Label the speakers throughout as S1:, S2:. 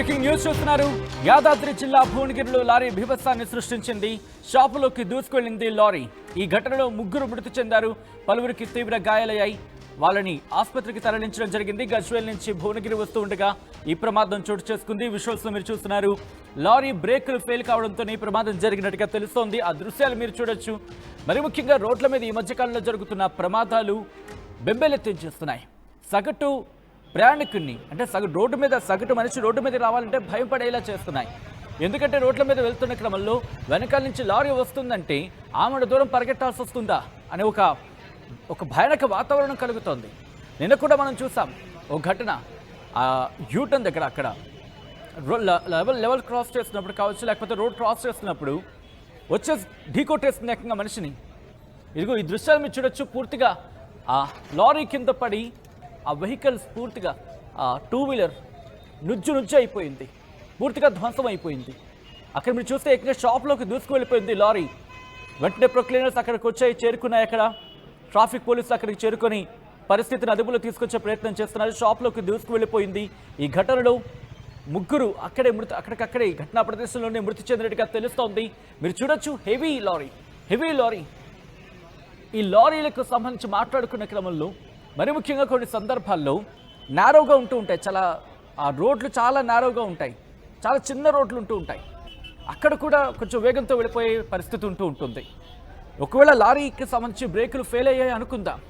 S1: Breaking news చూస్తున్నారు. యాదాద్రి జిల్లా భువనగిరిలో లారీ భీభత్సాన్ని సృష్టించింది. షాపులోకి దూసుకెళ్ళింది లారీ. ఈ ఘటనలో ముగ్గురు మృతి చెందారు. పలువురికి తీవ్ర గాయాలయ్యాయి. వాళ్ళని ఆసుపత్రికి తరలించడం జరిగింది. గజ్వేల్ నుంచి భువనగిరి వస్తూ ఉండగా ఈ ప్రమాదం చోటు చేసుకుంది. విజువల్స్లో మీరు చూస్తున్నారు. లారీ బ్రేకులు ఫెయిల్ కావడంతో ఈ ప్రమాదం జరిగినట్టుగా తెలుస్తోంది. ఆ దృశ్యాలు మీరు చూడొచ్చు. మరి ముఖ్యంగా రోడ్ల మీద ఈ మధ్యకాలంలో జరుగుతున్న ప్రమాదాలు బెంబేలెత్తించేస్తున్నాయి సగటు ప్రయాణికుడిని అంటే సగటు రోడ్డు మీద సగటు మనిషి రోడ్డు మీద రావాలంటే భయపడేలా చేస్తున్నాయి. ఎందుకంటే రోడ్ల మీద వెళ్తున్న క్రమంలో వెనకాల నుంచి లారీ వస్తుందంటే ఆమెను దూరం పరిగెట్టాల్సి వస్తుందా అనే ఒక ఒక భయానక వాతావరణం కలుగుతోంది. నిన్న కూడా మనం చూసాం ఒక ఘటన. ఆ యూటర్న్ దగ్గర అక్కడ లెవెల్ లెవెల్ క్రాస్ చేస్తున్నప్పుడు కావచ్చు లేకపోతే రోడ్ క్రాస్ చేస్తున్నప్పుడు వచ్చే ఢీకొట్టేస్తుంది ఏకంగా మనిషిని. ఇదిగో ఈ దృశ్యాలు మీరు చూడొచ్చు పూర్తిగా ఆ లారీ కింద పడి ఆ వెహికల్స్ పూర్తిగా ఆ టూ వీలర్ నుజ్జు నుజ్జు అయిపోయింది. పూర్తిగా ధ్వంసం అయిపోయింది. అక్కడ మీరు చూస్తే ఎక్కడ షాప్లోకి దూసుకు వెళ్ళిపోయింది లారీ. వెంటనే ప్రొక్లీనర్స్ అక్కడికి వచ్చాయి చేరుకున్నాయి అక్కడ. ట్రాఫిక్ పోలీసులు అక్కడికి చేరుకొని పరిస్థితిని అదుపులో తీసుకొచ్చే ప్రయత్నం చేస్తున్నారు. షాప్లోకి దూసుకు వెళ్ళిపోయింది. ఈ ఘటనలో ముగ్గురు అక్కడే మృతి అక్కడికక్కడే ఈ ఘటనా ప్రదేశంలోనే మృతి చెందినట్టుగా తెలుస్తోంది. మీరు చూడొచ్చు హెవీ లారీ హెవీ లారీ. ఈ లారీలకు సంబంధించి మాట్లాడుకునే క్రమంలో మరి ముఖ్యంగా కొన్ని సందర్భాల్లో నారోగా ఉంటూ ఉంటాయి. చాలా ఆ రోడ్లు చాలా నారోగా ఉంటాయి. చాలా చిన్న రోడ్లు ఉంటూ ఉంటాయి. అక్కడ కూడా కొంచెం వేగంతో వెళ్ళిపోయే పరిస్థితి ఉంటూ ఉంటుంది. ఒకవేళ లారీకి సంబంధించి బ్రేకులు ఫెయిల్ అయ్యాయి అనుకుందాం.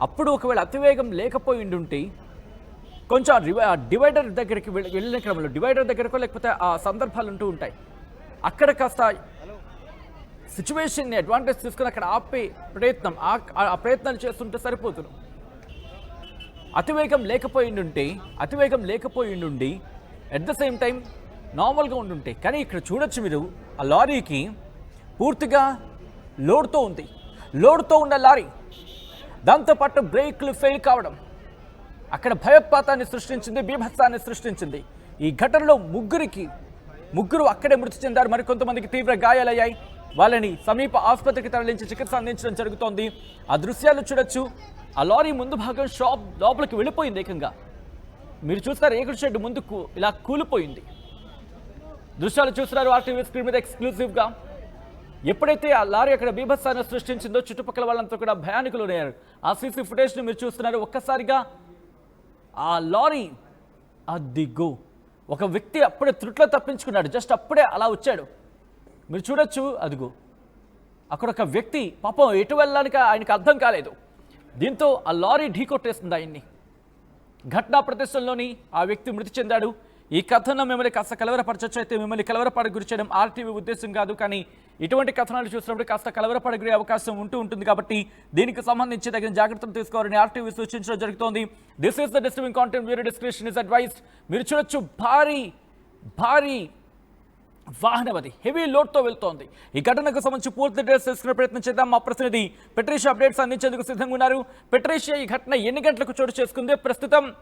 S1: అప్పుడు ఒకవేళ అతివేగం లేకపోయి ఉండుంటే కొంచెం ఆ ఆ డివైడర్ దగ్గరికి వెళ్ళి- వెళ్ళిన క్రమంలో డివైడర్ దగ్గరకో లేకపోతే ఆ సందర్భాలు ఉంటూ ఉంటాయి. అక్కడ కాస్త సిచ్యువేషన్ని అడ్వాంటేజ్ తీసుకుని అక్కడ ఆపే ప్రయత్నం ఆ- ఆ ప్రయత్నాలు చేస్తుంటే సరిపోతుంది అతివేగం లేకపోయి ఉంటే అతివేగం లేకపోయి ఉండి అట్ ద సేమ్ టైం నార్మల్గా ఉండుంటే. కానీ ఇక్కడ చూడొచ్చు మీరు ఆ లారీకి పూర్తిగా లోడ్తో ఉంది. లోడ్తో ఉన్న లారీ దాంతోపాటు బ్రేక్లు ఫెయిల్ కావడం అక్కడ భయోత్పాతాన్ని సృష్టించింది బీభత్సాన్ని సృష్టించింది. ఈ ఘటనలో ముగ్గురికి ముగ్గురు అక్కడే మృతి చెందారు. మరికొంతమందికి తీవ్ర గాయాలయ్యాయి. వాళ్ళని సమీప ఆసుపత్రికి తరలించి చికిత్స అందించడం జరుగుతోంది. ఆ దృశ్యాలు చూడొచ్చు. ఆ లారీ ముందు భాగం షాప్ లోపలికి వెళ్ళిపోయింది ఏకంగా. మీరు చూస్తారు రేకుల షెడ్ ముందుకు ఇలా కూలిపోయింది. దృశ్యాలు చూస్తున్నారు ఆర్టీవీ స్క్రీన్ మీద ఎక్స్క్లూజివ్గా. ఎప్పుడైతే ఆ లారీ అక్కడ బీభత్సాన్ని సృష్టించిందో చుట్టుపక్కల వాళ్ళంతా కూడా భయానికులు అయ్యారు ఆ సీసీ ఫుటేజ్ని మీరు చూస్తున్నారు. ఒక్కసారిగా ఆ లారీ అదిగో ఒక వ్యక్తి అప్పుడే త్రుట్లో తప్పించుకున్నాడు. జస్ట్ అప్పుడే అలా వచ్చాడు. మీరు చూడొచ్చు అదిగో. అక్కడ ఒక వ్యక్తి పాపం ఎటు వెళ్ళడానికి ఆయనకు అర్థం కాలేదు. దీంతో ఆ లారీ ఢీకొట్టేస్తుంది ఆయన్ని. ఘటనా ప్రదేశంలోని ఆ వ్యక్తి మృతి చెందాడు. ఈ కథనం మిమ్మల్ని కాస్త కలవరపరచచ్చు. అయితే మిమ్మల్ని కలవరపడ గురి చేయడం ఆర్టీవీ ఉద్దేశం కాదు. కానీ ఇటువంటి కథనాలు చూసినప్పుడు కాస్త కలవరపడగలిగే అవకాశం ఉంటూ ఉంటుంది కాబట్టి దీనికి సంబంధించి తగిన జాగ్రత్తలు తీసుకోవాలని ఆర్టీవీ సూచించడం జరుగుతోంది. This is the disturbing content video description is advised మీరు చూడొచ్చు భారీ భారీ వాహనం అది హెవీ లోడ్తో వెళ్తోంది. ఈ ఘటనకు సంబంధించి పూర్తి డీటెయిల్స్ తెలుసుకునే ప్రయత్నం చేద్దాం. మా ప్రతినిధి పెట్రీషియా అప్డేట్స్ అందించేందుకు సిద్ధంగా ఉన్నారు. పెట్రీషియా ఈ ఘటన ఎన్ని గంటలకు చోటు చేసుకుంది? ప్రస్తుతం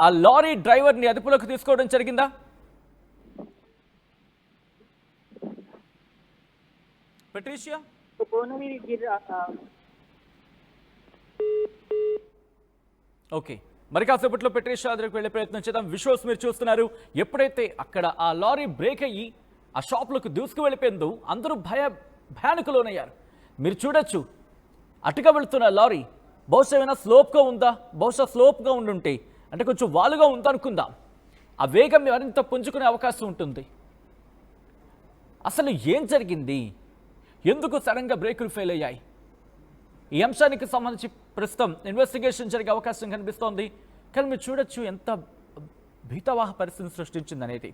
S1: ఆ లారీ డ్రైవర్ని అదుపులోకి తీసుకోవడం జరిగిందా? పెట్రీషియా? ఓకే. మరి కాసేపట్లో పెట్రేషియా దగ్గరికి వెళ్ళే ప్రయత్నం చేద్దాం. విశ్వాస్ మీరు చూస్తున్నారు. ఎప్పుడైతే అక్కడ ఆ లారీ బ్రేక్ అయ్యి ఆ షాప్లోకి దూసుకువెళ్ళిపోయిందో అందరూ భయ భయానకులోనయ్యారు మీరు చూడొచ్చు అటుగా వెళుతున్న లారీ బహుశా ఏమైనా స్లోప్గా ఉందా? బహుశా స్లోప్గా ఉండుంటే అంటే కొంచెం వాలుగా ఉందా అనుకుందాం ఆ వేగం మరింత పుంజుకునే అవకాశం ఉంటుంది. అసలు ఏం జరిగింది? ఎందుకు సడన్గా బ్రేకులు ఫెయిల్ అయ్యాయి? ఈ అంశానికి సంబంధించి ప్రస్తుతం ఇన్వెస్టిగేషన్ జరిగే అవకాశం కనిపిస్తోంది. కానీ మీరు చూడొచ్చు ఎంత భీతవాహ పరిస్థితిని సృష్టించిందనేది.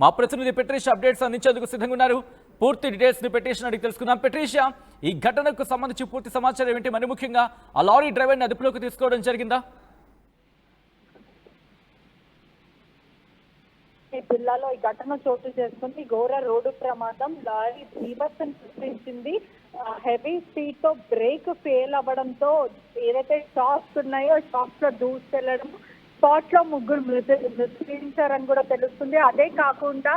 S1: మా ప్రతినిధి పెట్రీషియా అప్డేట్స్ అందించేందుకు సిద్ధంగా ఉన్నారు. పూర్తి డీటెయిల్స్ని పెట్రీషన్ అడిగి తెలుసుకుందాం. పెట్రీషియా ఈ ఘటనకు సంబంధించి పూర్తి సమాచారం ఏంటి? మరి ముఖ్యంగా ఆ లారీ డ్రైవర్ని అదుపులోకి తీసుకోవడం జరిగిందా?
S2: జిల్లాలో ఈ ఘటన చోటు చేసుకుంది. ఘోర రోడ్డు ప్రమాదం. లారీ బీభత్సం సృష్టించింది. హెవీ స్పీడ్తో బ్రేక్ ఫెయిల్ అవ్వడంతో ఏదైతే షాప్స్ ఉన్నాయో షాప్స్లో దూసుకెళ్ళడం స్పాట్లో ముగ్గురు మృతి మృతించారని కూడా తెలుస్తుంది. అదే కాకుండా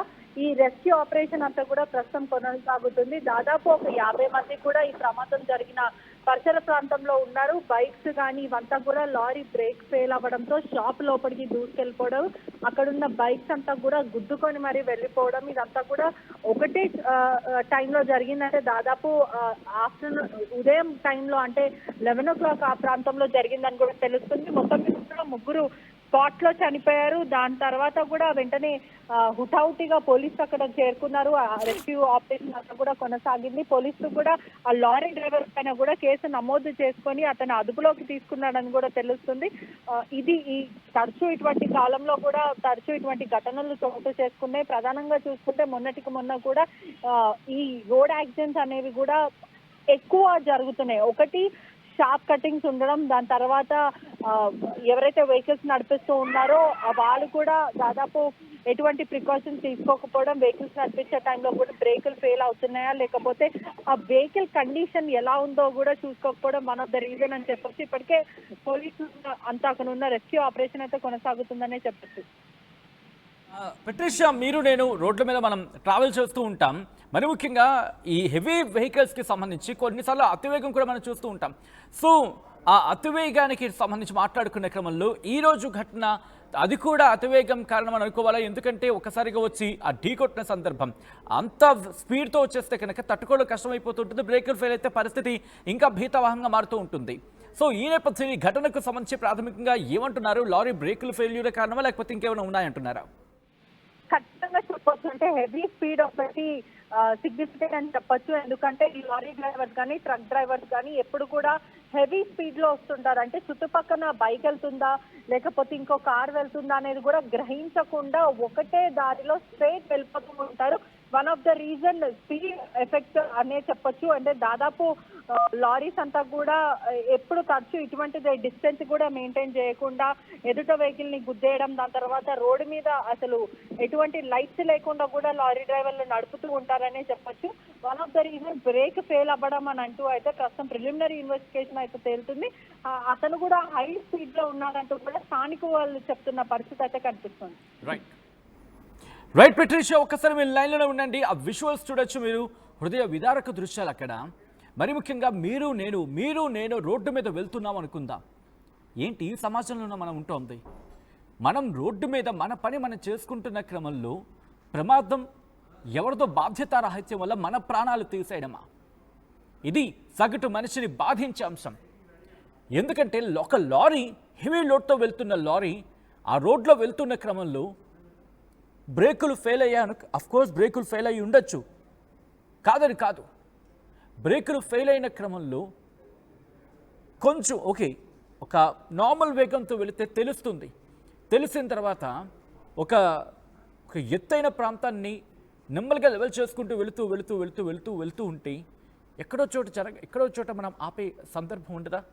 S2: ఈ రెస్క్యూ ఆపరేషన్ అంతా కూడా ప్రస్తుతం కొనసాగుతుంది. దాదాపు ఒక యాభై మంది కూడా ఈ ప్రమాదం జరిగిన పరిసర ప్రాంతంలో ఉన్నారు. బైక్స్ కానీ ఇవంతా కూడా లారీ బ్రేక్ ఫెయిల్ అవ్వడంతో షాప్ లోపలికి దూసుకెళ్ళిపోవడం అక్కడున్న బైక్స్ అంతా కూడా గుద్దుకొని మరి వెళ్ళిపోవడం ఇదంతా కూడా ఒకటే టైంలో జరిగిందంటే దాదాపు ఆఫ్టర్నూన్ ఉదయం టైంలో అంటే లెవెన్ ఓ క్లాక్ ఆ ప్రాంతంలో జరిగిందని కూడా తెలుస్తుంది. మొత్తం ముగ్గురు స్పాట్లో చనిపోయారు. దాని తర్వాత కూడా వెంటనే హుటాహుటిగా పోలీసులు అక్కడ చేరుకున్నారు. ఆ రెస్క్యూ ఆపరేషన్ అంతా కూడా కొనసాగింది. పోలీసులు కూడా ఆ లారీ డ్రైవర్ పైన కూడా కేసు నమోదు చేసుకొని అతను అదుపులోకి తీసుకున్నాడని కూడా తెలుస్తుంది. ఇది ఈ తరచూ ఇటువంటి కాలంలో కూడా తరచూ ఇటువంటి ఘటనలు చోటు చేసుకున్నాయి. ప్రధానంగా చూసుకుంటే మొన్నటికి మొన్న కూడా ఈ రోడ్ యాక్సిడెంట్స్ అనేవి కూడా ఎక్కువ జరుగుతున్నాయి. ఒకటి షార్ప్ కటింగ్స్ ఉండడం దాని తర్వాత ఎవరైతే వెహికల్స్ నడిపిస్తూ ఉన్నారో వాళ్ళు కూడా దాదాపు ఎటువంటి ప్రికాషన్స్ తీసుకోకపోవడం వెహికల్స్ నడిపించే టైంలో కూడా బ్రేకులు ఫెయిల్ అవుతున్నాయా? లేకపోతే ఆ వెహికల్ కండిషన్ ఎలా ఉందో కూడా చూసుకోకపోవడం వన్ ఆఫ్ ద రీజన్ అని చెప్పొచ్చు. ఇప్పటికే పోలీసులు అంతా అక్కడ ఉన్న రెస్క్యూ ఆపరేషన్ అయితే కొనసాగుతుందనే చెప్పొచ్చు.
S1: ఆ, పెట్రిషియా మీరు నేను రోడ్ల మీద మనం ట్రావెల్ చేస్తూ ఉంటాం. మరి ముఖ్యంగా ఈ హెవీ వెహికల్స్కి సంబంధించి కొన్నిసార్లు అతివేగం కూడా మనం చూస్తూ ఉంటాం. సో ఆ అతివేగానికి సంబంధించి మాట్లాడుకునే క్రమంలో ఈ రోజు ఘటన అది కూడా అతివేగం కారణం అని అనుకోవాలా? ఎందుకంటే ఒకసారిగా వచ్చి ఆ ఢీ కొట్టిన సందర్భం. అంత స్పీడ్తో వచ్చేస్తే కనుక తట్టుకోవడం కష్టమైపోతుంటుంది. బ్రేకులు ఫెయిల్ అయితే పరిస్థితి ఇంకా భీతవాహంగా మారుతూ ఉంటుంది. సో ఈ నేపథ్యం ఈ ఘటనకు సంబంధించి ప్రాథమికంగా ఏమంటున్నారు? లారీ బ్రేకులు ఫెయిల్యూర్ కారణమా? లేకపోతే ఇంకేమైనా ఉన్నాయంటున్నారా?
S2: ఖచ్చితంగా చెప్పొచ్చు. అంటే హెవీ స్పీడ్ ఒకటి సిగ్నిఫికెంట్ అని చెప్పొచ్చు. ఎందుకంటే ఈ లారీ డ్రైవర్స్ కానీ ట్రక్ డ్రైవర్స్ కానీ ఎప్పుడు కూడా హెవీ స్పీడ్లో వస్తుంటారు. అంటే చుట్టుపక్కన బైక్ వెళ్తుందా లేకపోతే ఇంకో కార్ వెళ్తుందా అనేది కూడా గ్రహించకుండా ఒకటే దారిలో స్ట్రైట్ వెళ్ళిపోతూ ఉంటారు. One of the reason speed effect అనే చెప్పొచ్చు. అంటే దాదాపు లారీస్ అంతా కూడా ఎప్పుడు తరచు ఇటువంటి డిస్టెన్స్ కూడా మెయింటైన్ చేయకుండా ఎదుట వెహికల్ని గుద్దేయడం దాని తర్వాత రోడ్డు మీద అసలు ఎటువంటి లైట్స్ లేకుండా కూడా లారీ డ్రైవర్లు నడుపుతూ ఉంటారనే చెప్పొచ్చు. One of the reason brake fail అవ్వడం అని అంటూ అయితే ప్రస్తుతం ప్రిలిమినరీ ఇన్వెస్టిగేషన్ అయితే తేలుతుంది. అతను కూడా హై స్పీడ్లో ఉన్నాడంటూ కూడా స్థానిక వాళ్ళు చెప్తున్న పరిస్థితి అయితే కనిపిస్తుంది.
S1: రైట్ రైట్ పెట్రీషియా ఒక్కసారి మీరు లైన్లోనే ఉండండి. ఆ విజువల్స్ చూడొచ్చు మీరు. హృదయ విదారక దృశ్యాలు అక్కడ. మరి ముఖ్యంగా మీరు నేను మీరు నేను రోడ్డు మీద వెళ్తున్నాం అనుకుందాం. ఏంటి ఈ సమాజంలోనే మనం ఉంటుంది మనం రోడ్డు మీద మన పని మనం చేసుకుంటున్న క్రమంలో ప్రమాదం ఎవరిదో బాధ్యతారాహిత్యం వల్ల మన ప్రాణాలు తీసేయడమా? ఇది సగటు మనిషిని బాధించే అంశం. ఎందుకంటే ఒక లారీ హెవీ లోడ్తో వెళ్తున్న లారీ ఆ రోడ్లో వెళ్తున్న క్రమంలో బ్రేకులు ఫెయిల్ అయ్యాను. కోర్స్ బ్రేకులు ఫెయిల్ అయ్యి ఉండొచ్చు. కాదని కాదు. బ్రేకులు ఫెయిల్ అయిన క్రమంలో కొంచెం ఓకే ఒక నార్మల్ వేగంతో వెళితే తెలుస్తుంది. తెలిసిన తర్వాత ఒక ఒక ఎత్తైన ప్రాంతాన్ని నెమ్మదిగా లెవెల్ చేసుకుంటూ వెళుతూ వెళుతూ వెళుతూ వెళుతూ వెళుతూ ఉంటే ఎక్కడో చోట జరగ ఎక్కడో చోట మనం ఆపే సందర్భం ఉండదా?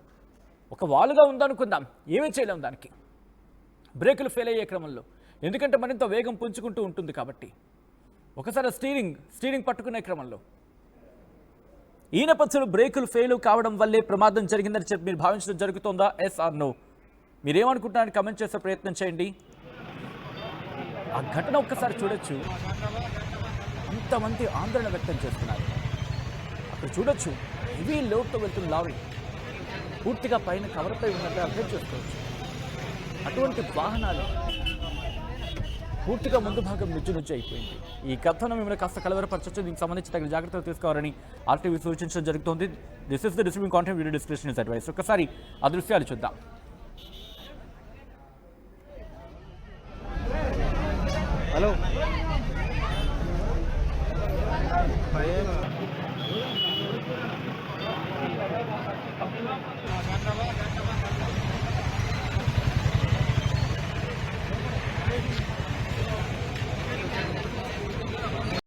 S1: ఒక వాలుగా ఉందనుకుందాం. ఏమీ చేయలేం దానికి. బ్రేకులు ఫెయిల్ అయ్యే క్రమంలో. ఎందుకంటే మరింత వేగం పుంజుకుంటూ ఉంటుంది కాబట్టి. ఒకసారి స్టీరింగ్ స్టీరింగ్ పట్టుకునే క్రమంలో. ఈ నేపథ్యంలో బ్రేకులు ఫెయిల్ కావడం వల్లే ప్రమాదం జరిగిందని చెప్పి మీరు భావించడం జరుగుతుందా? ఎస్ ఆర్ నో మీరేమనుకుంటున్నారని కమెంట్ చేసే ప్రయత్నం చేయండి. ఆ ఘటన ఒక్కసారి చూడొచ్చు. అంతమంది ఆందోళన వ్యక్తం చేస్తున్నారు. అక్కడ చూడొచ్చు. హెవీ లోడ్తో వెళ్తున్న లారీ పూర్తిగా పైన కవర్పై ఉన్నట్టు అర్థం చేసుకోవచ్చు. అటువంటి వాహనాలు పూర్తిగా ముందు భాగం నుంచి నుంచి అయిపోయింది. ఈ కథనం మిమ్మల్ని కాస్త కలవరపరచవచ్చు దీనికి సంబంధించి తగిన జాగ్రత్తలు తీసుకోవాలని ఆర్టీవీ సూచించడం జరుగుతుంది. This is the distribute content video description advise ఒకసారి ఆ దృశ్యాలు చూద్దాం.
S3: హలో. Thank you.